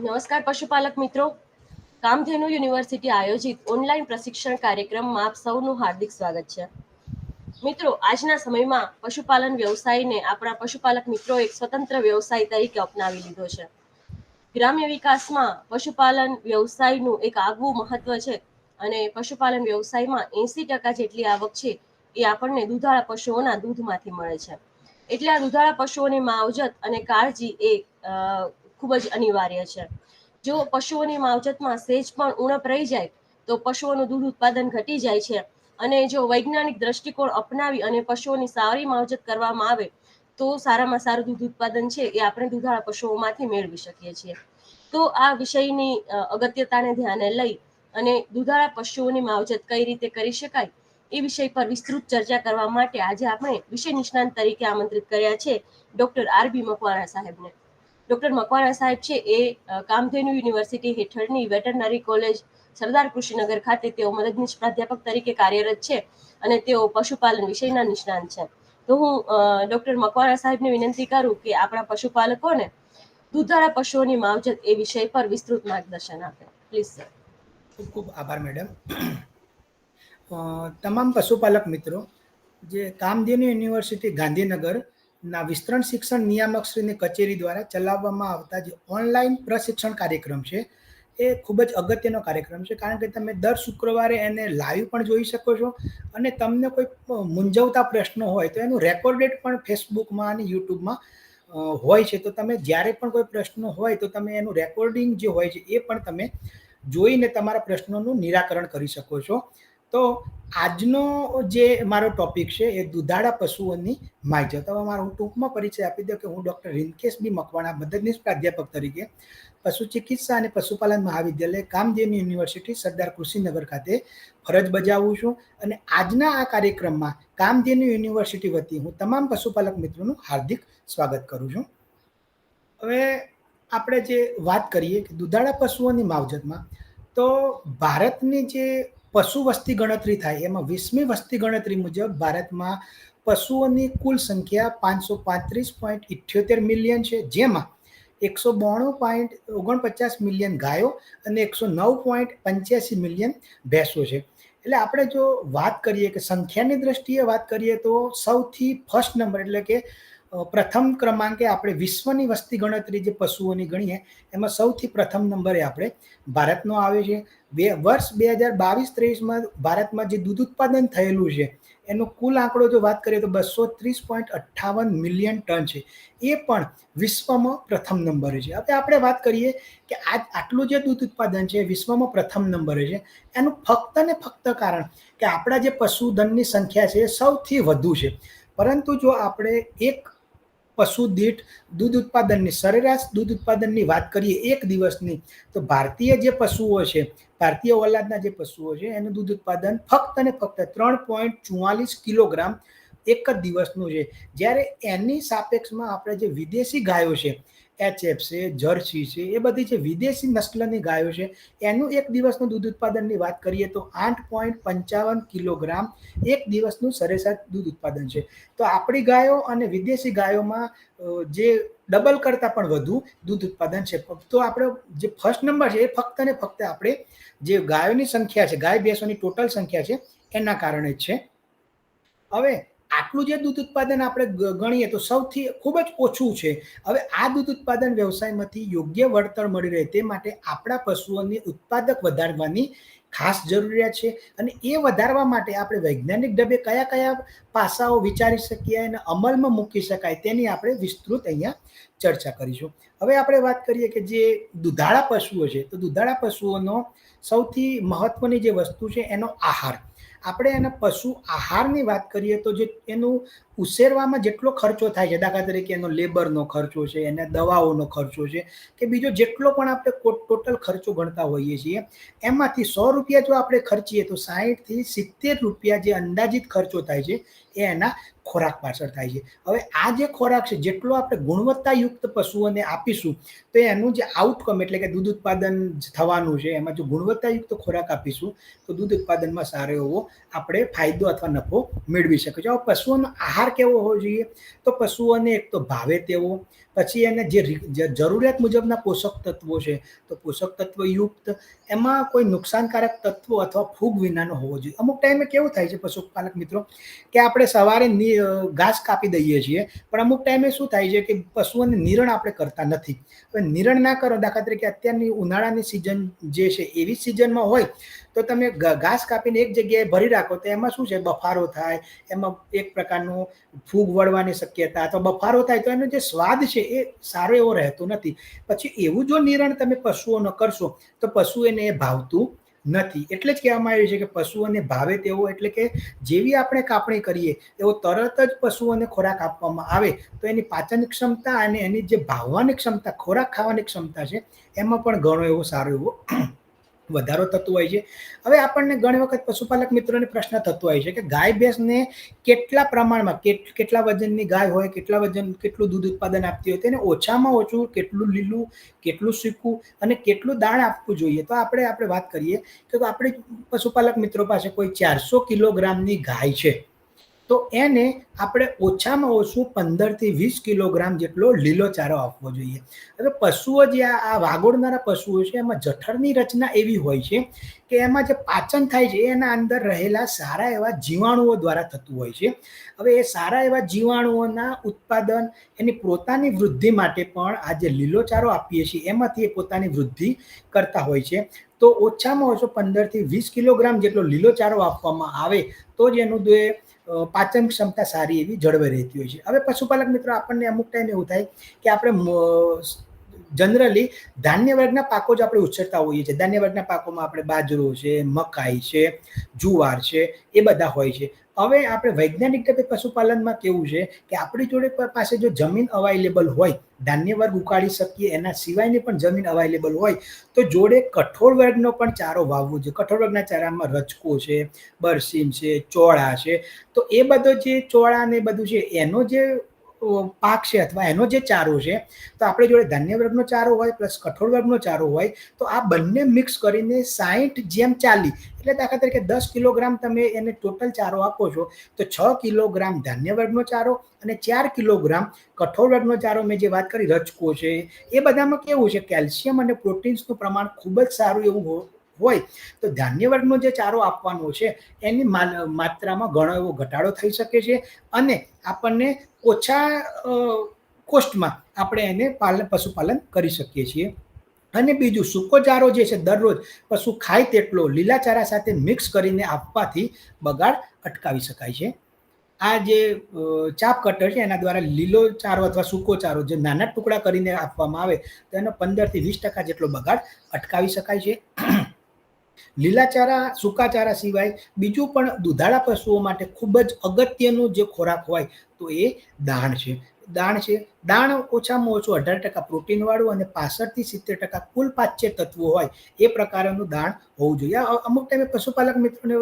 નમસ્કાર પશુપાલક મિત્રો. કામધેનુ યુનિવર્સિટી આયોજિત ઓનલાઈન પ્રશિક્ષણ કાર્યક્રમમાં આપ સૌનું હાર્દિક સ્વાગત છે. મિત્રો, આજના સમયમાં પશુપાલન વ્યવસાયને આપણા પશુપાલક મિત્રો એક સ્વતંત્ર વ્યવસાય તરીકે અપનાવી લીધો છે. ગ્રામ્ય વિકાસમાં પશુપાલન વ્યવસાયનું એક આગવું મહત્વ છે અને પશુપાલન વ્યવસાયમાં એંસી ટકા જેટલી આવક છે એ આપણને દૂધાળા પશુઓના દૂધમાંથી મળે છે. એટલે આ દૂધાળા પશુઓની માવજત અને કાળજી એ ખૂબ જ અનિવાર્ય છે. જો પશુઓની માવજતમાં સેજ પણ ઉણપ રહી જાય, તો પશુઓનું દૂધ ઉત્પાદન ઘટી જાય છે. અને જો વૈજ્ઞાનિક દ્રષ્ટિકોણ અપનાવી અને પશુઓની સારી માવજત કરવામાં આવે, તો સારામાં સારું દૂધ ઉત્પાદન છે એ આપણે દૂધાળા પશુઓમાંથી મેળવી શકીએ છીએ. તો આ વિષયની અગત્યતાને ધ્યાને લઈ અને દૂધાળા પશુઓની માવજત કઈ રીતે કરી શકાય, એ વિષય પર વિસ્તૃત ચર્ચા કરવા માટે આજે આપણે વિષય નિષ્ણાંત તરીકે આમંત્રિત કર્યા છે ડોક્ટર આર બી મકવાણા સાહેબને. ડોક્ટર મકવાણા સાહેબ છે, એ કામધેનુ યુનિવર્સિટી હેઠળની વેટરનરી કોલેજ સરદાર કૃષિનગર ખાતે તેઓ મદદનીશ પ્રાધ્યાપક તરીકે કાર્યરત છે અને તેઓ પશુપાલન વિષયના નિષ્ણાંત છે. તો હું ડૉક્ટર મકવાણા સાહેબને વિનંતી કરું કે આપણા પશુપાલકોને દૂધારા પશુઓની માવજત એ વિષય પર વિસ્તૃત માર્ગદર્શન આપે. પ્લીઝ સર ખૂબ ખૂબ આભાર, મેડમ. તમામ પશુપાલક મિત્રો, જે કામધેનુ યુનિવર્સિટી ગાંધીનગરના વિસ્તરણ શિક્ષણ નિયામકશ્રીની કચેરી દ્વારા ચલાવવામાં આવતા જે ઓનલાઈન પ્રશિક્ષણ કાર્યક્રમ છે, એ ખૂબ જ અગત્યનો કાર્યક્રમ છે. કારણ કે તમે દર શુક્રવારે એને લાઈવ પણ જોઈ શકો છો અને તમને કોઈ મૂંઝવતા પ્રશ્નો હોય તો એનું રેકોર્ડેડ પણ ફેસબુકમાં અને યુટ્યુબમાં હોય છે. તો તમે જ્યારે પણ કોઈ પ્રશ્નો હોય તો તમે એનું રેકોર્ડિંગ જે હોય છે એ પણ તમે જોઈને તમારા પ્રશ્નોનું નિરાકરણ કરી શકો છો. તો આજનો જે મારો ટોપિક છે, એ દુધાળા પશુઓની માવજત હવે મારો હું ટૂંકમાં પરિચય આપી દઉં કે હું ડૉક્ટર રિંકેશ બી મકવાણા મદદનીશ પ્રાધ્યાપક તરીકે પશુ ચિકિત્સા અને પશુપાલન મહાવિદ્યાલય કામધેનુ યુનિવર્સિટી સરદાર કૃષિનગર ખાતે ફરજ બજાવું છું. અને આજના આ કાર્યક્રમમાં કામધેનુ યુનિવર્સિટી વતી હું તમામ પશુપાલક મિત્રોનું હાર્દિક સ્વાગત કરું છું. હવે આપણે જે વાત કરીએ કે દુધાળા પશુઓની માવજતમાં, તો ભારતની જે પશુ વસ્તી ગણતરી થાય. એમાં વીસમી વસ્તી ગણતરી મુજબ ભારતમાં પશુઓની કુલ સંખ્યા પાંચસો પાંત્રીસ પોઈન્ટ ઇઠ્યોતેર મિલિયન છે. જેમાં એકસો બોણું પોઈન્ટ ઓગણપચાસ મિલિયન ગાયો અને એકસો નવ પોઈન્ટ પંચ્યાસી મિલિયન ભેંસો છે. એટલે આપણે જો વાત કરીએ કે સંખ્યાની દ્રષ્ટિએ વાત કરીએ તો સૌથી ફર્સ્ટ નંબર એટલે કે પ્રથમ ક્રમાંકે આપણે વિશ્વની વસ્તી ગણતરી જે પશુઓની ગણીએ, એમાં સૌથી પ્રથમ નંબરે આપણે ભારતનો આવે છે. બે, વર્ષ બે હજાર બાવીસ ત્રેવીસમાં ભારતમાં જે દૂધ ઉત્પાદન થયેલું છે, એનો કુલ આંકડો જો વાત કરીએ તો બસો ત્રીસ પોઈન્ટ અઠ્ઠાવન મિલિયન ટન છે. એ પણ વિશ્વમાં પ્રથમ નંબરે છે. હવે આપણે વાત કરીએ કે આ આટલું જે દૂધ ઉત્પાદન છે વિશ્વમાં પ્રથમ નંબરે છે. એનું ફક્ત ને ફક્ત કારણ કે આપણા જે પશુધનની સંખ્યા છે એ સૌથી વધુ છે. પરંતુ જો આપણે એક પશુ દીઠ દૂધ ઉત્પાદનની સરેરાશ દૂધ ઉત્પાદનની વાત કરીએ એક દિવસની, તો ભારતીય જે પશુઓ છે, ભારતીય ઓલાદના જે પશુઓ છે, એનું દૂધ ઉત્પાદન ફક્ત અને ફક્ત ત્રણ પોઈન્ટ ચુમ્માલીસ કિલોગ્રામ એક જ દિવસનું છે. જ્યારે એની સાપેક્ષમાં આપણે જે વિદેશી ગાયો છે એચએફ છે, જર્સી છે, એ બધી જે વિદેશી નસ્લની ગાયો છે, એનું એક દિવસનું દૂધ ઉત્પાદનની વાત કરીએ તો આઠ પોઈન્ટ પંચાવન કિલોગ્રામ એક દિવસનું સરેરાશ દૂધ ઉત્પાદન છે. તો આપણી ગાયો અને વિદેશી ગાયોમાં જે ડબલ કરતાં પણ વધુ દૂધ ઉત્પાદન છે. તો આપણે જે ફર્સ્ટ નંબર છે, એ ફક્ત ને ફક્ત આપણે જે ગાયોની સંખ્યા છે, ગાય ભેંસોની ટોટલ સંખ્યા છે, એના કારણે જ છે. હવે આટલું જે દૂધ ઉત્પાદન આપણે ગણીએ તો સૌથી ખૂબ જ ઓછું છે. હવે આ દૂધ ઉત્પાદન વ્યવસાયમાંથી યોગ્ય વળતર મળી રહે તે માટે આપણા પશુઓની ઉત્પાદક વધારવાની ખાસ જરૂરિયાત છે અને એ વધારવા માટે આપણે વૈજ્ઞાનિક ઢબે કયા કયા પાસાઓ વિચારી શકીએ અને અમલમાં મૂકી શકાય તેની આપણે વિસ્તૃત અહીંયા ચર્ચા કરીશું. હવે આપણે વાત કરીએ કે જે દુધાળા પશુઓ છે, તો દુધાળા પશુઓનો સૌથી મહત્વની જે વસ્તુ છે એનો આહાર. આપણે એના પશુ આહારની વાત કરીએ તો જે એનું ઉછેરવામાં જેટલો ખર્ચો થાય છે, દાખલા તરીકે એનો લેબરનો ખર્ચો છે, એના દવાઓનો ખર્ચો છે, કે બીજો જેટલો પણ આપણે ટોટલ ખર્ચો ગણતા હોઈએ છીએ, એમાંથી સો રૂપિયા જો આપણે ખર્ચીએ તો સાહીઠથી સિત્તેર રૂપિયા જે અંદાજિત ખર્ચો થાય છે, એ એના ખોરાક પાછળ થાય છે. હવે આ જે ખોરાક છે, જેટલો આપણે ગુણવત્તાયુક્ત પશુઓને આપીશું, તો એનું જે આઉટકમ એટલે કે દૂધ ઉત્પાદન થવાનું છે, એમાં જો ગુણવત્તાયુક્ત ખોરાક આપીશું, તો દૂધ ઉત્પાદનમાં સારો એવો આપણે ફાયદો અથવા નફો મેળવી હવે પશુઓનો આહાર કેવો હોવો જોઈએ? તો પશુઓને એક તો ભાવે તેવો પછી એને જે જરૂરિયાત મુજબના પોષક તત્વો છે, તો પોષક તત્વ યુક્ત, એમાં કોઈ નુકસાનકારક તત્વો અથવા ફૂગ વિનાનો હોવો જોઈએ. અમુક ટાઈમે કેવું થાય છે પશુપાલક મિત્રો, કે આપણે સવારે ઘાસ કાપી દઈએ છીએ, પણ અમુક ટાઈમે શું થાય છે કે પશુઓને નિરણ આપણે કરતા નથી. હવે નિરણ ના કરો, દાખલા તરીકે અત્યારની ઉનાળાની સિઝન જે છે, એવી સિઝનમાં હોય, તો તમે ઘાસ કાપીને એક જગ્યાએ ભરી રાખો, તો એમાં શું છે? બફારો થાય, એમાં એક પ્રકારનું ફૂગ વળવાની શક્યતા અથવા બફારો થાય, તો એનો જે સ્વાદ છે એ સારો એવો રહેતો નથી. પછી એવું જો નિરણ તમે પશુઓનો કરશો, તો પશુ એને એ ભાવતું નથી. એટલે જ કહેવામાં આવ્યું છે કે પશુઓને ભાવે તેવો, એટલે કે જેવી આપણે કાપણી કરીએ, એવો તરત જ પશુઓને ખોરાક આપવામાં આવે, તો એની પાચન ક્ષમતા અને એની જે ભાવવાની ક્ષમતા, ખોરાક ખાવાની ક્ષમતા છે, એમાં પણ ઘણો એવો સારો એવો વધારો થતો હોય છે. હવે આપણને ઘણી વખત પશુપાલક મિત્રોને પ્રશ્ન થતો હોય છે કે ગાય ભેંસને કેટલા પ્રમાણમાં, કેટ- કેટલા વજનની ગાય હોય, કેટલા વજન, કેટલું દૂધ ઉત્પાદન આપતી હોય તેને ઓછામાં ઓછું કેટલું લીલું, કેટલું સૂકું અને કેટલું દાણ આપવું જોઈએ. તો આપણે આપણે વાત કરીએ કે આપણે પશુપાલક મિત્રો પાસે કોઈ ચારસો કિલોગ્રામની ગાય છે. તો એને આપણે ઓછામાં ઓછું પંદરથી વીસ કિલોગ્રામ જેટલો લીલો ચારો આપવો જોઈએ. હવે પશુઓ જે આ વાગોડનારા પશુઓ છે, એમાં જઠરની રચના એવી હોય છે કે એમાં જે પાચન થાય છે, એના અંદર રહેલા સારા એવા જીવાણુઓ દ્વારા થતું હોય છે. હવે એ સારા એવા જીવાણુઓના ઉત્પાદન, એની પોતાની વૃદ્ધિ માટે પણ આ જે લીલો ચારો આપીએ છીએ, એમાંથી એ પોતાની વૃદ્ધિ કરતા હોય છે. તો ઓછામાં ઓછો પંદરથી વીસ કિલોગ્રામ જેટલો લીલો ચારો આપવામાં આવે, તો જ એનું જે પાચન ક્ષમતા સારી એવી જળવાઈ રહેતી હોય છે. હવે પશુપાલક મિત્રો, આપણને અમુક ટાઈમ એવું થાય કે આપણે જનરલી ધાન્ય વર્ગના પાકો જ આપણે ઉછેરતા હોઈએ છીએ. ધાન્ય વર્ગના પાકોમાં આપણે બાજરો છે, મકાઈ છે, જુવાર છે, એ બધા હોય છે. હવે આપણે વૈજ્ઞાનિક રીતે પશુપાલનમાં કેવું છે કે આપણી જોડે પાસે જો જમીન અવાઇલેબલ હોય ધાન્ય વર્ગ ઉકાળી શકીએ એના સિવાયની પણ જમીન અવાઇલેબલ હોય, તો જોડે કઠોળ વર્ગનો પણ ચારો વાવવો જોઈએ. કઠોળ વર્ગના ચારામાં રચકો છે, બરસીમ છે, ચોળા છે. તો એ બધો જે ચોળા ને બધું છે, એનો જે પાક છે અથવા એનો જે ચારો છે, તો આપણે જોડે ધાન્ય વર્ગનો ચારો હોય પ્લસ કઠોળ વર્ગનો ચારો હોય, તો આ બંને મિક્સ કરીને સાહીઠ જેમ ચાલી, એટલે દાખલા તરીકે દસ કિલોગ્રામ તમે એને ટોટલ ચારો આપો છો, તો છ કિલોગ્રામ ધાન્ય વર્ગનો ચારો અને ચાર કિલોગ્રામ કઠોળ વર્ગનો ચારો મેં જે વાત કરી રચકો છે, એ બધામાં કેવું છે, કેલ્શિયમ અને પ્રોટીન્સનું પ્રમાણ ખૂબ જ સારું એવું હોય, તો ધાન્ય વર્ગનો જે ચારો આપવાનો છે, એની માત્રામાં ઘણો એવો ઘટાડો થઈ શકે છે અને આપણને ઓછા કોસ્ટમાં આપણે એને પાલન, પશુપાલન કરી શકીએ છીએ. અને બીજું, સૂકો ચારો જે છે, દરરોજ પશુ ખાય તેટલો લીલા ચારા સાથે મિક્સ કરીને આપવાથી બગાડ અટકાવી શકાય છે. આ જે ચાપ કટર છે, એના દ્વારા લીલો ચારો અથવા સૂકો ચારો જે નાના ટુકડા કરીને આપવામાં આવે, તો એનો પંદરથી વીસ ટકા જેટલો બગાડ અટકાવી શકાય છે. લીલા ચારા સૂકા ચારા સિવાય બીજું પણ દુધાળા પશુઓ માટે ખૂબ જ અગત્યનું જે ખોરાક હોય તો એ દાણ છે. દાણ છે. દાણ ઓછામાં ઓછું અઢાર ટકા પ્રોટીનવાળું અને પાસઠથી સિત્તેર ટકા કુલ પાચ્ય તત્વો હોય એ પ્રકારનું દાણ હોવું જોઈએ. અમુક ટાઈમે પશુપાલક મિત્રોને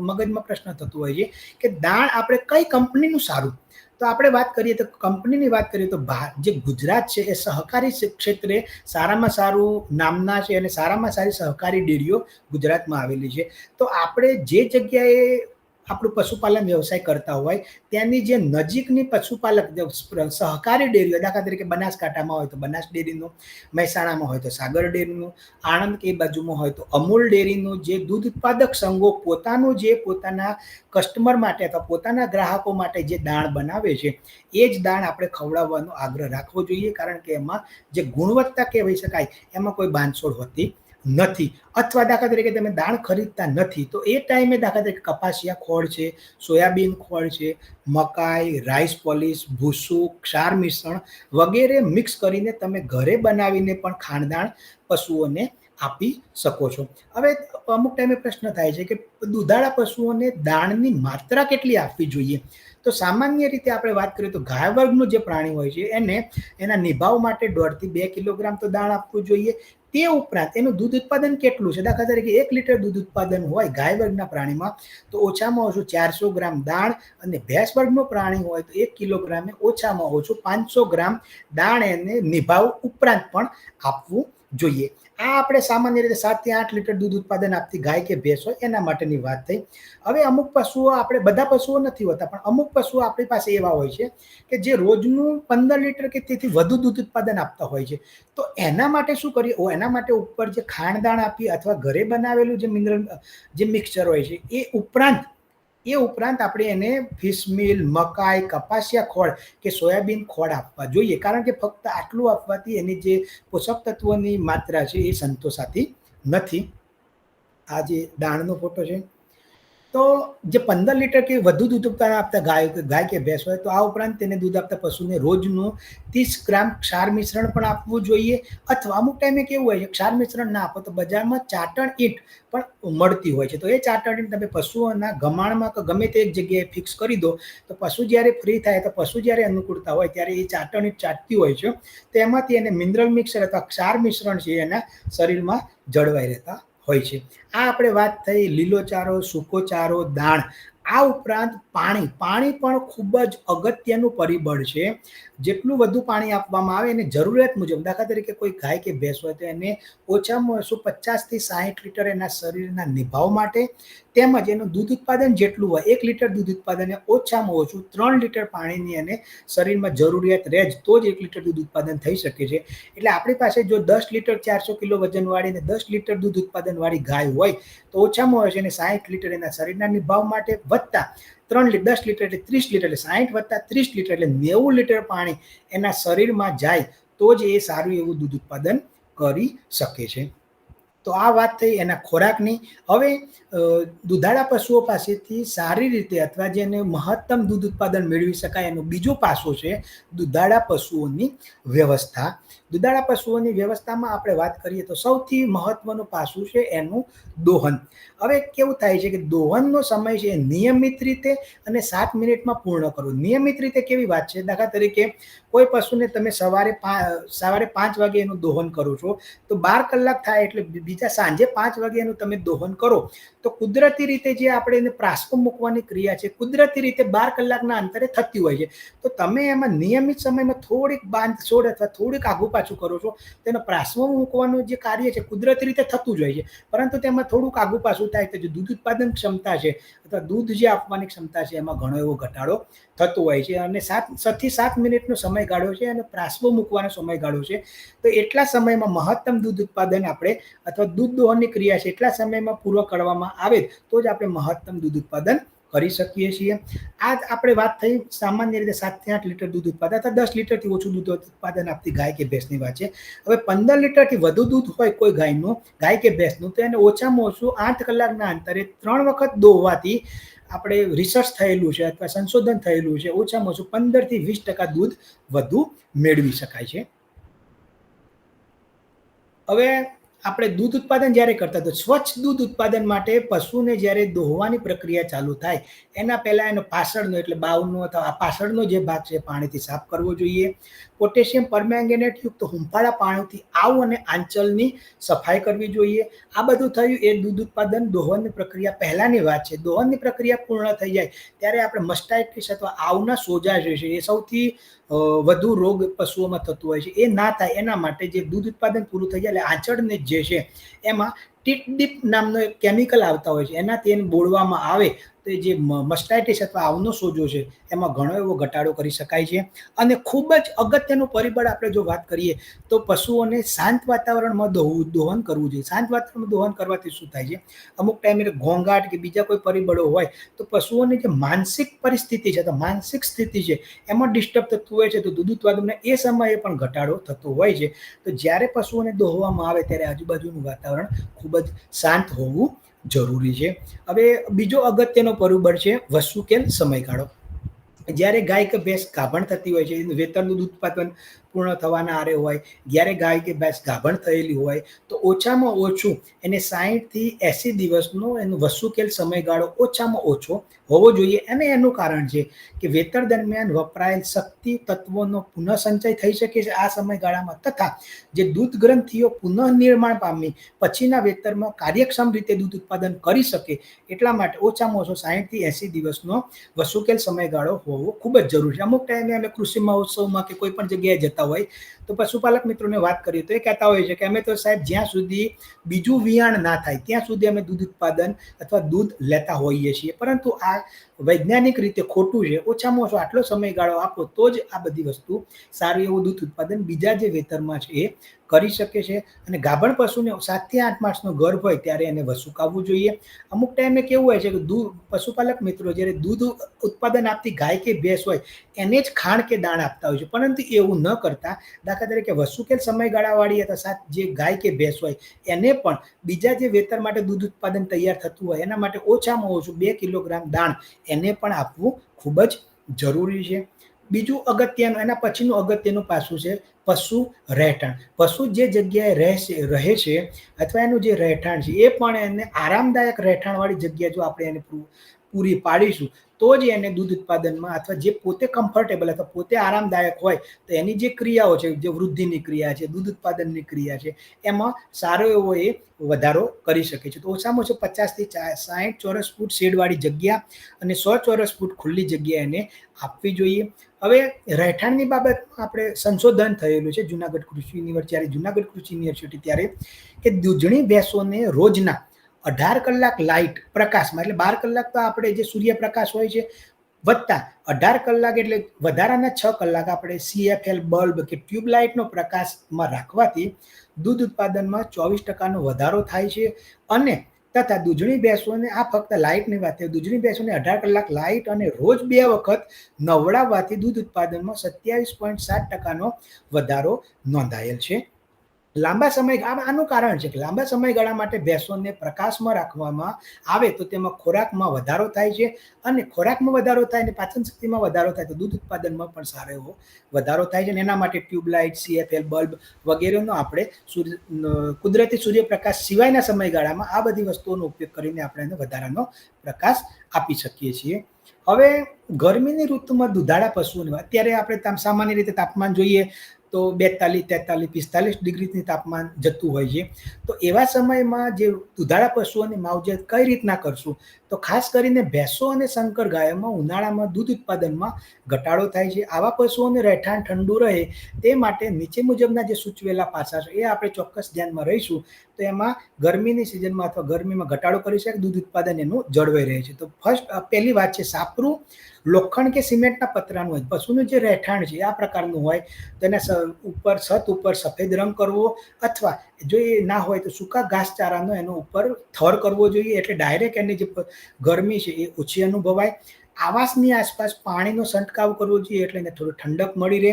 મગજમાં પ્રશ્ન થતો હોય છે કે દાણ આપણે કઈ કંપનીનું સારું? તો આપણે વાત કરીએ તો કંપનીની વાત કરીએ તો જે ગુજરાત છે એ સહકારી ક્ષેત્રે સારામાં સારું નામના છે અને સારામાં સારી સહકારી ડેરીઓ ગુજરાતમાં આવેલી છે. તો આપણે જે જગ્યાએ આપણું પશુપાલન વ્યવસાય કરતા હોય, ત્યાંની જે નજીકની પશુપાલક સહકારી ડેરીઓ, દાખલા તરીકે બનાસકાંઠામાં હોય તો બનાસ ડેરીનું, મહેસાણામાં હોય તો સાગર ડેરીનું, આણંદ કે બાજુમાં હોય તો અમૂલ ડેરીનું, જે દૂધ ઉત્પાદક સંઘો પોતાનું જે પોતાના કસ્ટમર માટે અથવા પોતાના ગ્રાહકો માટે જે દાણ બનાવે છે, એ જ દાણ આપણે ખવડાવવાનો આગ્રહ રાખવો જોઈએ, કારણ કે એમાં જે ગુણવત્તા કહેવાય શકાય, એમાં કોઈ બાંધછોડ હોતી નથી. અથવા દાખલા તરીકે તમે દાણ ખરીદતા નથી, તો એ ટાઈમે દાખલા તરીકે કપાસિયા ખોળ છે, સોયાબીન ખોળ છે, મકાઈ, રાઈસ પોલિશ ભૂસું, ક્ષાર મિશ્રણ વગેરે મિક્સ કરીને તમે ઘરે બનાવીને પણ ખાણદાણ પશુઓને આપી શકો છો. હવે અમુક ટાઈમે પ્રશ્ન થાય છે કે દુધાળા પશુઓને દાણની માત્રા કેટલી આપવી જોઈએ? તો સામાન્ય રીતે આપણે વાત કરીએ તો ગાય વર્ગનું જે પ્રાણી હોય છે, એને એના નિભાવ માટે દોઢથી બે કિલોગ્રામ તો દાણ આપવું જોઈએ. તે ઉપરાંત એનું દૂધ ઉત્પાદન કેટલું છે? દાખલા તરીકે એક લીટર દૂધ ઉત્પાદન હોય ગાય વર્ગના પ્રાણીમાં, તો ઓછામાં ઓછું ચારસો ગ્રામ દાણ અને ભેંસ વર્ગનું પ્રાણી હોય તો એક કિલોગ્રામે ઓછામાં ઓછું પાંચસો ગ્રામ દાણ એને નિભાવ ઉપરાંત પણ આપવું જોઈએ. આ આપણે સામાન્ય રીતે સાતથી આઠ લીટર દૂધ ઉત્પાદન આપતી ગાય કે ભેંસ હોય, એના માટેની વાત થઈ. હવે અમુક પશુઓ આપણે, બધા પશુઓ નથી હોતા, પણ અમુક પશુઓ આપણી પાસે એવા હોય છે કે જે રોજનું પંદર લીટર કે તેથી વધુ દૂધ ઉત્પાદન આપતા હોય છે. તો એના માટે શું કરીએ? એના માટે ઉપર જે ખાણદાણ આપીએ અથવા ઘરે બનાવેલું જે મિનરલ, જે મિક્સચર હોય છે, એ ઉપરાંત એ ઉપરાંત આપણે એને ફિશમીલ મકાઈ, કપાસિયા ખોળ કે સોયાબીન ખોળ આપવા જોઈએ. કારણ કે ફક્ત આટલું આપવાથી એની જે પોષક તત્વોની માત્રા છે એ સંતોષાતી નથી. આ જે દાણનો ફોટો છે તો જે પંદર લીટર કે વધુ દૂધ ઉત્પાદન આપતા ગાય ગાય કે ભેંસ હોય, તો આ ઉપરાંત તેને દૂધ આપતા પશુને રોજનું ત્રીસ ગ્રામ ક્ષાર મિશ્રણ પણ આપવું જોઈએ. અથવા અમુક ટાઈમે કેવું હોય છે, ક્ષાર મિશ્રણ ના આપો તો બજારમાં ચાટણ ઈંટ પણ મળતી હોય છે. તો એ ચાટણ ઈંટ તમે પશુઓના ગમાણમાં કે ગમે તે એક જગ્યાએ ફિક્સ કરી દો, તો પશુ જ્યારે ફ્રી થાય, તો પશુ જ્યારે અનુકૂળતા હોય, ત્યારે એ ચાટણ ઈંટ ચાટતી હોય છે. તો એમાંથી એને મિનરલ મિક્સર અથવા ક્ષાર મિશ્રણ છે એના શરીરમાં જળવાઈ રહેતા હોય છે. આ આપણે વાત થઈ લીલો ચારો સૂકો ચારો દાણ. આ ઉપરાંત પાણી. પાણી પણ ખૂબ જ અગત્યનું પરિબળ છે. જેટલું વધુ પાણી આપવામાં આવે એને જરૂરિયાત મુજબ, દાખલા તરીકે કોઈ ગાય કે ભેંસ હોય તો એને ઓછામાં ઓછું પચાસથી સાહીઠ લીટર એના શરીરના નિભાવ માટે તેમજ એનું દૂધ ઉત્પાદન જેટલું હોય, એક લીટર દૂધ ઉત્પાદન ઓછામાં ઓછું ત્રણ લીટર પાણીની અને શરીરમાં જરૂરિયાત રહે જ, તો જ એક લીટર દૂધ ઉત્પાદન થઈ શકે છે. એટલે આપણી પાસે જો દસ લીટર ચારસો કિલો વજનવાળી અને દસ લીટર દૂધ ઉત્પાદનવાળી ગાય હોય, તો ઓછામાં ઓછું એને સાહીઠ લીટર એના શરીરના નિભાવ માટે વધતા ત્રણ દસ લીટર એટલે ત્રીસ લીટર એટલે સાહીઠ વત્તા ત્રીસ લીટર એટલે નેવું લીટર પાણી એના શરીરમાં જાય, તો જ એ સારું એવું દૂધ ઉત્પાદન કરી શકે છે. તો આ વાત થઈ એના ખોરાકની. હવે દુધાળા પશુઓ પાસેથી સારી રીતે અથવા જેને મહત્તમ દૂધ ઉત્પાદન મેળવી શકાય એનો બીજો પાસો છે દુધાળા પશુઓની વ્યવસ્થા. દુધાળા પશુઓની વ્યવસ્થામાં આપણે વાત કરીએ તો સૌથી મહત્વનું પાસું છે એનું દોહન. હવે કેવું થાય છે કે દોહનનો સમય છે નિયમિત રીતે અને સાત મિનિટમાં પૂર્ણ કરવું. નિયમિત રીતે કેવી વાત છે? દાખલા તરીકે કોઈ પશુને તમે સવારે સવારે પાંચ વાગે એનું દોહન કરો છો, તો બાર કલાક થાય એટલે બીજા સાંજે પાંચ વાગે એનું તમે દોહન કરો. તો કુદરતી રીતે જે આપણે એને પ્રાસકો મૂકવાની ક્રિયા છે, કુદરતી રીતે બાર કલાકના અંતરે થતી હોય છે, તો તમે એમાં નિયમિત સમયમાં થોડીક બાંધ છોડ અથવા થોડીક આગુ પાછું કરો છો, તેનો પ્રાસવો મૂકવાનું જે કાર્ય છે કુદરતી રીતે થતું જ હોય છે, પરંતુ તેમાં થોડુંક આગુ પાછું થાય તો જે દૂધ ઉત્પાદન ક્ષમતા છે અથવા દૂધ જે આપવાની ક્ષમતા છે એમાં ઘણો એવો ઘટાડો થતો હોય છે અને સાત, છથી સાત મિનિટનો સમયગાળો છે અને પ્રાસવો મૂકવાનો સમયગાળો છે, તો એટલા સમયમાં મહત્તમ દૂધ ઉત્પાદન આપણે અથવા દૂધ દોહનની ક્રિયા છે એટલા સમયમાં પૂર્વ કરવામાં આવે તો જ આપણે મહત્તમ દૂધ ઉત્પાદન કરી શકીએ છીએ. આ આપણે વાત થઈ સામાન્ય રીતે સાતથી આઠ લીટર દૂધ ઉત્પાદન અથવા દસ લીટરથી ઓછું દૂધ ઉત્પાદન આપતી ગાય કે ભેંસની વાત છે. હવે પંદર લીટરથી વધુ દૂધ હોય કોઈ ગાયનું, ગાય કે ભેંસનું, તો એને ઓછામાં ઓછું આઠ કલાકના અંતરે ત્રણ વખત દોહવાથી આપણે રિસર્ચ થયેલું છે અથવા સંશોધન થયેલું છે, ઓછામાં ઓછું પંદરથી વીસ ટકા દૂધ વધુ મેળવી શકાય છે. હવે આપણે દૂધ ઉત્પાદન જ્યારે કરતા તો સ્વચ્છ દૂધ ઉત્પાદન માટે પશુને જ્યારે દોહવાની પ્રક્રિયા ચાલુ થાય, એના પહેલાં એનો પાછળનો એટલે બાવનો અથવા પાછળનો જે ભાગ છે પાણીથી સાફ કરવો જોઈએ. પોટેશિયમ પરમેંગેનેટ યુક્ત હુંફાળા પાણીથી આવ અને આંચલની સફાઈ કરવી જોઈએ. આ બધું થયું એ દૂધ ઉત્પાદન દોહનની પ્રક્રિયા પહેલાંની વાત છે. દોહનની પ્રક્રિયા પૂર્ણ થઈ જાય ત્યારે આપણે મસ્ટાઇટિસ અથવા આવના સોજા જે છે એ સૌથી વધુ રોગ પશુઓમાં થતું હોય છે. એ ના થાય, એના માટે જે દૂધ ઉત્પાદન પૂરું થઈ જાય, એટલે આંચળને જે છે, એમાં ટીટડીપ નામનો એક કેમિકલ આવતા હોય છે. એનાથી એને બોળવામાં આવે તો જે મસ્ટાઇટિસ અથવા આવનો સોજો છે, એમાં ઘણો એવો ઘટાડો કરી શકાય છે. અને ખૂબ જ અગત્યનું પરિબળ આપણે જો વાત કરીએ, તો પશુઓને શાંત વાતાવરણમાં દોહવું દોહન કરવું જોઈએ. શાંત વાતાવરણમાં દોહન કરવાથી શું થાય છે? અમુક ટાઈમે ઘોંઘાટ કે બીજા કોઈ પરિબળો હોય, તો પશુઓની જે માનસિક પરિસ્થિતિ છે તો માનસિક સ્થિતિ છે, એમાં ડિસ્ટર્બ થતું હોય છે, તો દૂધ ઉત્પાદનને એ સમયે પણ ઘટાડો થતો હોય છે. તો જ્યારે પશુઓને દોહવામાં આવે, ત્યારે આજુબાજુનું વાતાવરણ ખૂબ જ શાંત હોવું જરૂરી છે. હવે બીજો અગત્યનો પરિબળ છે વસુકેલ સમયગાળો. જ્યારે ગાય કે ભેંસ ગાભણ થતી હોય છે વેતરનું દૂધ ઉત્પાદન પૂર્ણ થવાના આરે હોય, જ્યારે ગાય કે ભેંસ ગાભણ થયેલી હોય, તો ઓછામાં ઓછું એને સાહીઠથી એંસી દિવસનો એનો વસુકેલ સમયગાળો ઓછામાં ઓછો હોવો જોઈએ અને એનું કારણ છે કે વેતર દરમિયાન વપરાયેલ શક્તિ તત્વોનો પુનઃસંચય થઈ શકે છે આ સમયગાળામાં તથા જે દૂધ ગ્રંથિઓ પુનઃનિર્માણ પામી પછીના વેતરમાં કાર્યક્ષમ રીતે દૂધ ઉત્પાદન કરી શકે એટલા માટે ઓછામાં ઓછો સાહીઠથી એંસી દિવસનો વસુકેલ સમયગાળો હોવો ખૂબ જ જરૂરી છે. અમુક ટાઈમે અમે કૃષિ મહોત્સવમાં કે કોઈ પણ જગ્યાએ જતા હોય તો પશુપાલક મિત્રોને વાત કરીએ તો એ કહેતા હોય છે કે અમે તો સાહેબ જ્યાં સુધી બીજું વિયાણ ના થાય, ત્યાં સુધી અમે દૂધ ઉત્પાદન અથવા દૂધ લેતા હોઈએ છીએ. પરંતુ આ વૈજ્ઞાનિક રીતે ખોટું છે, ઓછામાં ઓછો આટલો સમયગાળો આપો, તો જ આ બધી વસ્તુ સારું એવું દૂધ ઉત્પાદન બીજા જે વેતરમાં છે એ કરી શકે છે. અને ગાભણ પશુને સાતથી આઠ માસનો ગર્ભ હોય ત્યારે એને વસુકાવવું જોઈએ. અમુક ટાઈમે કેવું હોય છે કે દૂધ પશુપાલક મિત્રો જ્યારે દૂધ ઉત્પાદન આપતી ગાય કે ભેંસ હોય, એને જ ખાણ કે દાણ આપતા હોય છે. પરંતુ એવું ન કરતા, દાખલા તરીકે વસુકેલ સમયગાળાવાળી અથવા સાત જે ગાય કે ભેંસ હોય, એને પણ બીજા જે વેતર માટે દૂધ ઉત્પાદન તૈયાર થતું હોય, એના માટે ઓછામાં ઓછું બે કિલોગ્રામ દાણ એને પણ આપવું ખૂબ જ જરૂરી છે. બીજું અગત્યનું, એના પછીનું અગત્યનું પાસું છે પશુ રહેઠાણ. પશુ જે જગ્યાએ રહેશે, રહે છે અથવા એનું જે રહેઠાણ છે, એ પણ એને આરામદાયક રહેઠાણવાળી જગ્યા જો આપણે એને પૂરી પાડીશું, તો જ એને દૂધ ઉત્પાદનમાં અથવા જે પોતે કમ્ફર્ટેબલ અથવા પોતે આરામદાયક હોય, તો એની જે ક્રિયાઓ છે, જે વૃદ્ધિની ક્રિયા છે, દૂધ ઉત્પાદનની ક્રિયા છે, એમાં સારો એવો એ વધારો કરી શકે છે. તો ઓછામાં ઓછો પચાસથી સાઠ ચોરસ ફૂટ શેડવાળી જગ્યા અને સો ચોરસ ફૂટ ખુલ્લી જગ્યા એને આપવી જોઈએ. હવે રહેઠાણની બાબતમાં આપણે સંશોધન થયેલું છે જુનાગઢ કૃષિ યુનિવર્સિટી જુનાગઢ કૃષિ યુનિવર્સિટી ત્યારે કે દૂધણી ભેંસોને રોજના અઢાર કલાક લાઇટ પ્રકાશમાં, એટલે બાર કલાક તો આપણે જે સૂર્યપ્રકાશ હોય છે વત્તા અઢાર કલાક એટલે વધારાના છ કલાક આપણે સીએફએલ બલ્બ કે ટ્યુબલાઇટનો પ્રકાશમાં રાખવાથી દૂધ ઉત્પાદનમાં ચોવીસ ટકાનો વધારો થાય છે અને તથા દૂધણી ભેંસોને આ ફક્ત લાઇટની વાત છે દૂધણી ભેંસોને અઢાર કલાક લાઇટ અને રોજ બે વખત નવડાવવાથી દૂધ ઉત્પાદનમાં સત્યાવીસ પોઈન્ટ સાત ટકાનો વધારો નોંધાયેલ છે. લાંબા સમય આનું કારણ છે કે લાંબા સમયગાળા માટે ભેંસોને પ્રકાશમાં રાખવામાં આવે તો તેમાં ખોરાકમાં વધારો થાય છે અને ખોરાકમાં વધારો થાય અને પાચન શક્તિમાં વધારો થાય તો દૂધ ઉત્પાદનમાં પણ સારો એવો વધારો થાય છે અને એના માટે ટ્યુબલાઇટ સીએફએલ બલ્બ વગેરેનો આપણે કુદરતી સૂર્યપ્રકાશ સિવાયના સમયગાળામાં આ બધી વસ્તુઓનો ઉપયોગ કરીને આપણે એને વધારાનો પ્રકાશ આપી શકીએ છીએ. હવે ગરમીની ઋતુમાં દુધાળા પશુઓને અત્યારે આપણે સામાન્ય રીતે તાપમાન જોઈએ તો બેતાલીસ, તેતાલીસ, પિસ્તાલીસ ડિગ્રીની તાપમાન જતું હોય છે. તો એવા સમયમાં જે દુધાળા પશુઓની માવજત કઈ રીતના કરશું? તો ખાસ કરીને ભેંસો અને શંકર ગાયોમાં ઉનાળામાં દૂધ ઉત્પાદનમાં ઘટાડો થાય છે. આવા પશુઓને રહેઠાણ ઠંડુ રહે તે માટે નીચે મુજબના જે સૂચવેલા પાસા છે એ આપણે ચોક્કસ ધ્યાનમાં રહીશું. તો એમાં ગરમીની સિઝનમાં અથવા ગરમીમાં ઘટાડો કરી શકે દૂધ ઉત્પાદન એનું જળવાઈ રહે છે. તો ફર્સ્ટ પહેલી વાત છે સાપરું. લોખંડ કે સિમેન્ટના પતરાનું હોય. પશુનું જે રહેઠાણ છે આ પ્રકારનું હોય. તો સ- ઉપર છત ઉપર સફેદ રંગ કરવો અથવા જો એ ના હોય તો સૂકા ઘાસચારાનો એનો ઉપર થર કરવો જોઈએ. એટલે ડાયરેક્ટ એની જે ગરમી છે એ ઓછી અનુભવાય. આવાસની આસપાસ પાણીનો છંટકાવ કરવો જોઈએ એટલે એને થોડું ઠંડક મળી રહે.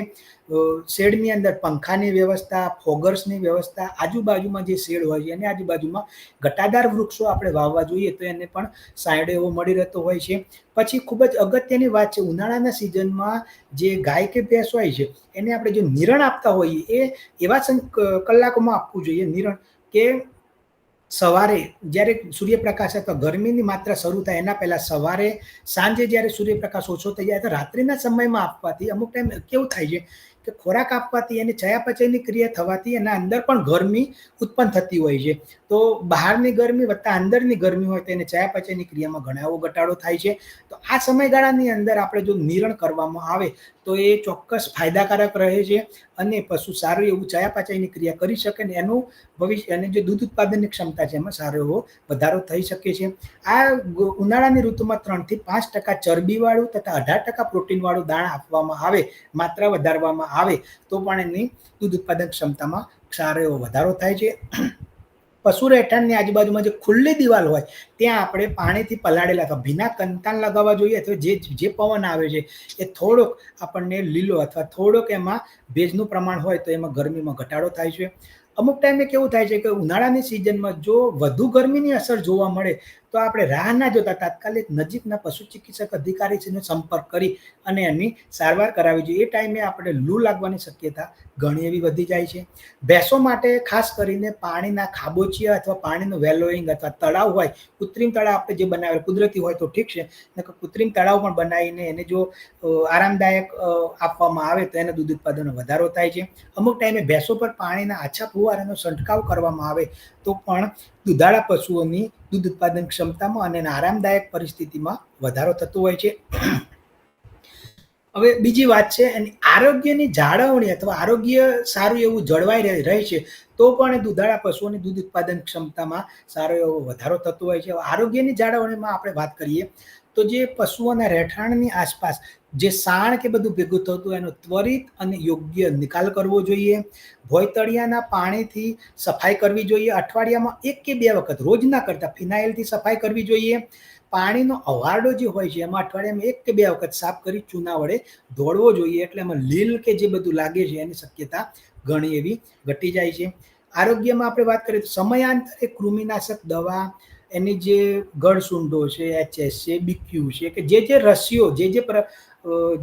શેડની અંદર પંખાની વ્યવસ્થા, ફોગર્સની વ્યવસ્થા, આજુબાજુમાં જે શેડ હોય છે એની આજુબાજુમાં ઘટાદાર વૃક્ષો આપણે વાવવા જોઈએ તો એને પણ સાયડો એવો મળી રહેતો હોય છે. પછી ખૂબ જ અગત્યની વાત છે, ઉનાળાના સિઝનમાં જે ગાય કે ભેંસ હોય છે એને આપણે જે નિરણ આપતા હોઈએ એ એવા કલાકોમાં આપવું જોઈએ. નિરણ કે સવારે જ્યારે સૂર્યપ્રકાશ અથવા ગરમીની માત્રા શરૂ થાય, એના પહેલાં સવારે સાંજે જ્યારે સૂર્યપ્રકાશ ઓછો થઈ જાય, તો રાત્રિના સમયમાં આપવાથી અમુક ટાઈમ કેવું થાય છે કે ખોરાક આપવાથી એને ચયાપચયની ક્રિયા થવાથી એના અંદર પણ ગરમી ઉત્પન્ન થતી હોય છે. તો બહારની ગરમી વત્તા અંદરની ગરમી હોય તો એને ચયાપચયની ક્રિયામાં ઘણા એવો ઘટાડો થાય છે. તો આ સમયગાળાની અંદર આપણે જો નિરણ કરવામાં આવે તો એ ચોક્કસ ફાયદાકારક રહે છે અને પશુ સારું એવું ચયાપાચાઈની ક્રિયા કરી શકે ને એનું ભવિષ્ય અને જે દૂધ ઉત્પાદનની ક્ષમતા છે એમાં સારો એવો વધારો થઈ શકે છે. આ ઉનાળાની ઋતુમાં ત્રણથી પાંચ ટકા ચરબીવાળું તથા અઢાર ટકા પ્રોટીનવાળું દાણ આપવામાં આવે, માત્રા વધારવામાં આવે તો પણ એની દૂધ ઉત્પાદન ક્ષમતામાં સારો એવો વધારો થાય છે. પશુ રહેઠાણની આજુબાજુમાં જે ખુલ્લી દિવાલ હોય, ત્યાં આપણે પાણીથી પલાળેલા અથવા ભીના કંતાન લગાવવા જોઈએ અથવા જે જે પવન આવે છે, એ થોડોક આપણને લીલો અથવા થોડોક એમાં ભેજનું પ્રમાણ હોય તો એમાં ગરમીમાં ઘટાડો થાય છે. અમુક ટાઈમે કેવું થાય છે કે ઉનાળાની સિઝનમાં જો વધુ ગરમીની અસર જોવા મળે તો આપણે રાહ ના જોતા તાત્કાલિક નજીકના પશુ ચિકિત્સક અધિકારીનો સંપર્ક કરી અને એની સારવાર કરાવવી જોઈએ. એ ટાઈમે આપણે લૂ લાગવાની શક્યતા ઘણી એવી વધી જાય છે. ભેંસો માટે ખાસ કરીને પાણીના ખાબોચિયા અથવા પાણીનું વેલોઈંગ અથવા તળાવ હોય, કૃત્રિમ તળાવ આપણે જે બનાવેલ કુદરતી હોય તો ઠીક છે. કૃત્રિમ તળાવ પણ બનાવીને એને જો આરામદાયક આપવામાં આવે તો એને દૂધ ઉત્પાદનનો વધારો થાય છે. અમુક ટાઈમે ભેંસો પર પાણીના આછા ફુવારાનો છંટકાવ કરવામાં આવે તો પણ દુધાળા પશુઓની દૂધ ઉત્પાદન ક્ષમતામાં અને આરામદાયક પરિસ્થિતિમાં વધારો થતો હોય છે. હવે બીજી વાત છે, એની આરોગ્યની જાળવણી અથવા આરોગ્ય સારું એવું જળવાઈ રહે છે, તો પણ દુધાળા પશુઓની દૂધ ઉત્પાદન ક્ષમતામાં સારો એવો વધારો થતો હોય છે. આરોગ્યની જાળવણીમાં આપણે વાત કરીએ, તો જે પશુઓના રહેઠાણની આસપાસ જે સાણ કે બધું ભેગું થતું એનો ત્વરિત અને યોગ્ય નિકાલ કરવો જોઈએ. ભોયતળિયાના પાણીથી સફાઈ કરવી જોઈએ. અઠવાડિયામાં એક કે બે વખત, રોજ ના કરતા ફિનાઇલથી સફાઈ કરવી જોઈએ. પાણીનો અવારડો જે હોય છે, એમાં અઠવાડિયામાં એક કે બે વખત સાફ કરી ચૂના વડે ધોળવો જોઈએ. એટલે એમાં લીલ કે જે બધું લાગે છે, એની શક્યતા ઘણી એવી ઘટી જાય છે. આરોગ્યમાં આપણે વાત કરીએ તો સમયાંતરે કૃમિનાશક દવા, એની જે ગળસુંડો છે, એચએસ છે, બીક્યુ છે, કે જે જે રસીઓ, જે જે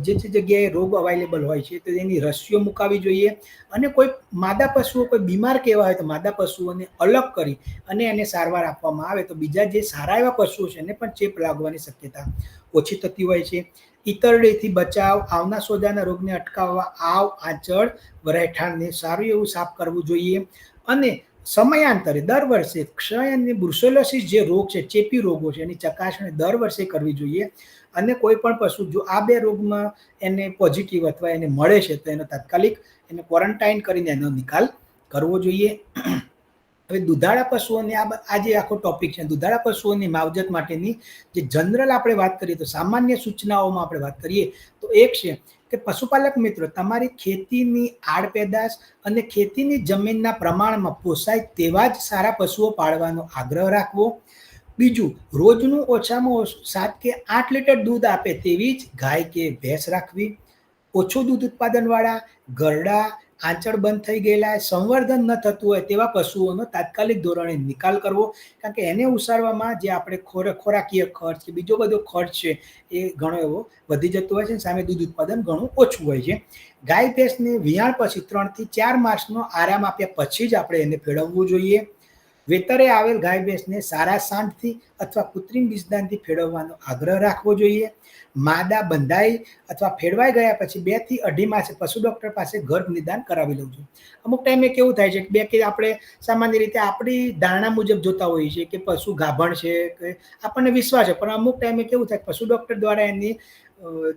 જે જે જગ્યાએ રોગ અવાઇલેબલ હોય છે, તો એની રસીઓ મુકાવી જોઈએ અને કોઈ માદા પશુઓ કોઈ બીમાર કહેવા હોય તો માદા પશુઓને અલગ કરી અને એને સારવાર આપવામાં આવે તો બીજા જે સારા એવા પશુઓ છે એને પણ ચેપ લાગવાની શક્યતા ઓછી થતી હોય છે. ઈતરડીથી બચાવ, આવના સોજાના રોગને અટકાવવા, આવ, આંચળ વરેઠાણને સારું એવું સાફ કરવું જોઈએ અને સમયાંતરે દર વર્ષે ક્ષય અને બુર્સોલોસિસ જે રોગ છે, ચેપી રોગો છે, એની ચકાસણી દર વર્ષે કરવી જોઈએ. અને કોઈ પણ પશુ જો આ બે રોગમાં એને પોઝિટિવ અથવા એને મળે છે, તો એનો તાત્કાલિક એને ક્વોરન્ટાઇન કરીને એનો નિકાલ કરવો જોઈએ. હવે દુધાળા પશુઓને આ આ જે આખો ટોપિક છે, દુધાળા પશુઓની માવજત માટેની જે જનરલ આપણે વાત કરીએ, તો સામાન્ય સૂચનાઓમાં આપણે વાત કરીએ, તો એક છે કે પશુપાલક મિત્રો, તમારી ખેતીની આડ પેદાશ અને ખેતીની જમીનના પ્રમાણમાં પોસાય તેવા જ સારા પશુઓ પાળવાનો આગ્રહ રાખવો. બીજું, રોજનું ઓછામાં ઓછું સાત કે આઠ લીટર દૂધ આપે તેવી જ ગાય કે ભેંસ રાખવી. ઓછું દૂધ ઉત્પાદનવાળા, ગરડા, આંચળ બંધ થઈ ગયેલા, સંવર્ધન ન થતું હોય તેવા પશુઓનો તાત્કાલિક ધોરણે નિકાલ કરવો. કારણ કે એને ઉસારવામાં જે આપણે ખોરા, ખોરાકીય ખર્ચ કે બીજો બધો ખર્ચ છે, એ ઘણો એવો વધી જતો હોય છે સામે દૂધ ઉત્પાદન ઘણું ઓછું હોય છે. ગાય, ભેંસને વિયાણ પછી ત્રણથી ચાર માસનો આરામ આપ્યા પછી જ આપણે એને ફેળવવું જોઈએ. વેતરે આવેલ ગાય ભેંસને સારા સાંઠથી અથવા કૃત્રિમ બીજદાનથી ફેરવવાનો આગ્રહ રાખવો જોઈએ. માદા બંધાઈ અથવા ફેરવાઈ ગયા પછી બેથી અઢી માસે પશુ ડૉક્ટર પાસે ગર્ભ નિદાન કરાવી લઉં છું અમુક ટાઈમે કેવું થાય છે કે બે કે આપણે સામાન્ય રીતે આપણી ધારણા મુજબ જોતા હોઈએ છીએ કે પશુ ગાભણ છે કે આપણને વિશ્વાસ છે, પણ અમુક ટાઈમે કેવું થાય પશુ ડોક્ટર દ્વારા એની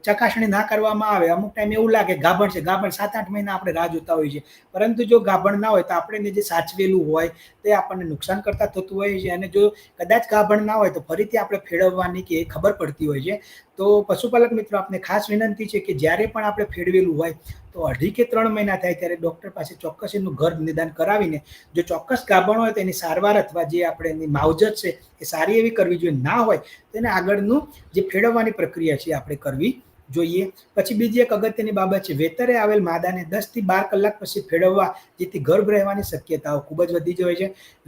ચકાસણી ના કરવામાં આવે. અમુક ટાઈમે એવું લાગે ગાભણ છે, ગાભણ સાત આઠ મહિના આપણે રાહ જોતા હોઈએ છીએ. પરંતુ જો ગાભણ ના હોય તો આપણે જે સાચવેલું હોય તે આપણને નુકસાન કરતા થતું હોય છે અને જો કદાચ ગાભણ ના હોય તો ફરીથી આપણે ફેરવવાની કે ખબર પડતી હોય છે. તો પશુપાલક મિત્રો, આપને ખાસ વિનંતી છે કે જ્યારે પણ આપણે ફેરવેલું હોય તો અઢી કે ત્રણ મહિના થાય ત્યારે ડૉક્ટર પાસે ચોક્કસ એનું ગર્ભ નિદાન કરાવીને જો ચોક્કસ ગાભણ હોય તો એની સારવાર અથવા જે આપણે એની માવજત છે એ સારી એવી કરવી જોઈએ. ના હોય તો એને આગળનું જે ફેરવવાની પ્રક્રિયા છે આપણે કરવી જોઈએ. પછી બીજી એક અગત્યની બાબત છે, વેતરે આવેલ માદાને દસથી બાર કલાક પછી ફેરવવા, જેથી ગર્ભ રહેવાની શક્યતાઓ ખૂબ જ વધી જાય છે.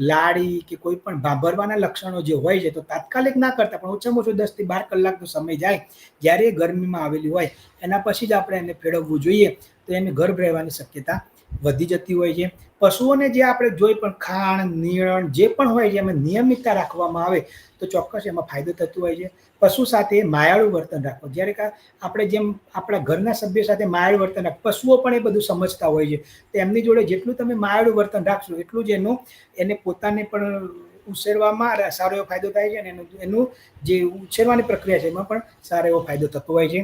લાડી કે કોઈ પણ ભાભરવાના લક્ષણો જે હોય છે, તો તાત્કાલિક ના કરતા પણ ઓછામાં ઓછું દસથી બાર કલાકનો સમય જાય, જ્યારે ગરમીમાં આવેલી હોય. એના પછી જ આપણે એને ફેરવવું જોઈએ, તો એને ગર્ભ રહેવાની શક્યતા વધી જતી હોય છે. પશુઓને જે આપણે જોઈ પણ ખાણ નિયણ જે પણ હોય છે, એમાં નિયમિતતા રાખવામાં આવે તો ચોક્કસ એમાં ફાયદો થતો હોય છે. પશુ સાથે માયાળું વર્તન રાખવું. જ્યારે કે આપણે જેમ આપણા ઘરના સભ્ય સાથે માયાળું વર્તન રાખ પશુઓ પણ એ બધું સમજતા હોય છે. તો એમની જોડે જેટલું તમે માયાળું વર્તન રાખશો, એટલું જ એનું, એને પોતાને પણ ઉછેરવામાં સારો એવો ફાયદો થાય છે અને એનું એનું જે ઉછેરવાની પ્રક્રિયા છે, એમાં પણ સારો એવો ફાયદો થતો હોય છે.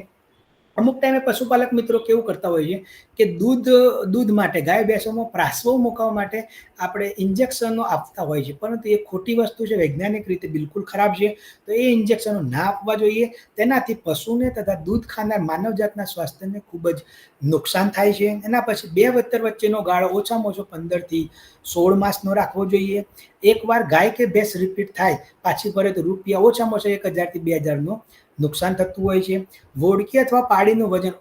અમુક ટાઈમે પશુપાલક મિત્રો કેવું કરતા છે કે દૂધ દૂધ માટે, ગાય ભેંસોમાં પ્રાસવો મુકાવવા માટે આપણે ઇન્જેક્શનો આપતા હોય છે. પરંતુ એ ખોટી વસ્તુ છે, વૈજ્ઞાનિક રીતે બિલકુલ ખરાબ છે. તો એ ઇન્જેક્શનો ના આપવા જોઈએ. તેનાથી પશુને તથા દૂધ ખાનાર માનવજાતના સ્વાસ્થ્યને ખૂબ જ નુકસાન થાય છે. એના પછી બે વત્તર વચ્ચેનો ગાળો ઓછામાં ઓછો પંદરથી સોળ માસનો રાખવો જોઈએ. એકવાર ગાય કે ભેંસ રિપીટ થાય, પાછી ફરે તો રૂપિયા ઓછામાં ઓછા એક હજારથી બે હજારનો નુકસાન થતું હોય છે. વોડકી અથવા પાડીનું વજન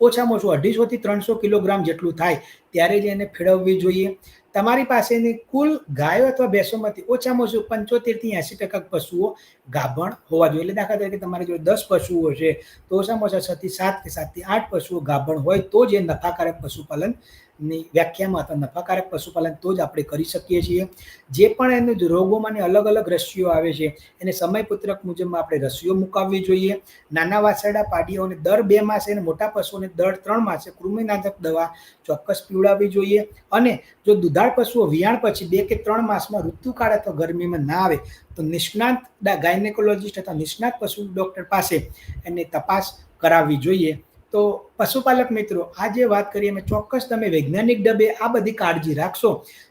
ઓછામાં ઓછું અઢીસોથી ત્રણસો કિલોગ્રામ જેટલું થાય ત્યારે જ એને ફેળવવી જોઈએ. તમારી પાસેની કુલ ગાયો અથવા ભેંસોમાંથી ઓછામાં ઓછું પંચોતેરથી એંસી ટકા પશુઓ ગાભણ હોવા જોઈએ. એટલે દાખલા તરીકે તમારી જોડે દસ પશુઓ છે, તો ઓછામાં ઓછા છથી સાત કે સાતથી આઠ પશુઓ ગાભણ હોય તો જ એ નફાકારક પશુપાલન ની વ્યાખ્યામાં અથવા નફાકારક પશુપાલન તો જ આપણે કરી શકીએ છીએ. જે પણ એનું જ રોગોમાંની અલગ અલગ રસીઓ આવે છે, એને સમયપત્રક મુજબ આપણે રસીઓ મુકાવવી જોઈએ. નાના વાછરડા પાડીઓને દર બે માસે અને મોટા પશુઓને દર ત્રણ માસે કૃમિનાશક દવા ચોક્કસ પીવડાવવી જોઈએ. અને જો દુધાળ પશુઓ વિયાણ પછી બે કે ત્રણ માસમાં ઋતુકાળ અથવા ગરમીમાં ના આવે, તો નિષ્ણાત ગાયનેકોલોજીસ્ટ અથવા નિષ્ણાત પશુ ડૉક્ટર પાસે એની તપાસ કરાવવી જોઈએ. તો પશુપાલક મિત્રો, આ જે વાત કરીએ અમે ચોક્કસ તમે વૈજ્ઞાનિક ડબે આ બધી કાળજી રાખશો,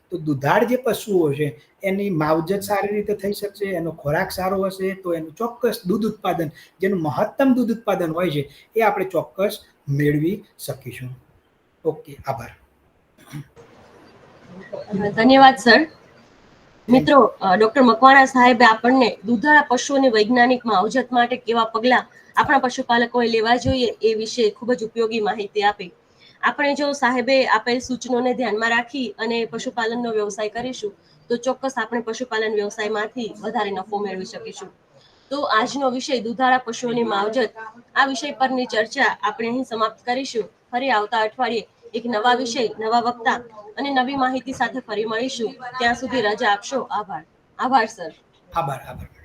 તો દુધાળ જે પશુઓ છે, એની માવજત સારી રીતે થઈ શકશે, એનો ખોરાક સારો હશે, તો એનું ચોક્કસ દૂધ ઉત્પાદન, જેનું મહત્તમ દૂધ ઉત્પાદન હોય છે, એ આપણે ચોક્કસ મેળવી શકીશું. ઓકે, આભાર. ધન્યવાદ, સર. મિત્રો ડોક્ટર મકવાણા સાહેબે આપણને દૂધાળા પશુઓની વૈજ્ઞાનિક માવજત માટે કેવા પગલાં આપણા પશુપાલકોએ લેવા જોઈએ એ વિશે ખૂબ જ ઉપયોગી માહિતી આપે. આપણે જો સાહેબે આપેલ સૂચનોને ધ્યાનમાં રાખી અને પશુપાલનનો વ્યવસાય કરીશું, તો ચોક્કસ આપણે પશુપાલન વ્યવસાયમાંથી વધારે નફો મેળવી શકીશું. તો આજનો વિષય દૂધાળા પશુઓની માવજત, આ વિષય પરની ચર્ચા આપણે અહીં સમાપ્ત કરીશું. ફરી આવતા અઠવાડિયે એક નવા વિષય, નવા વક્તા અને નવી માહિતી સાથે ફરી મળીશું. ત્યાં સુધી રજા આપશો. આભાર. આભાર, સર. આભાર આભાર.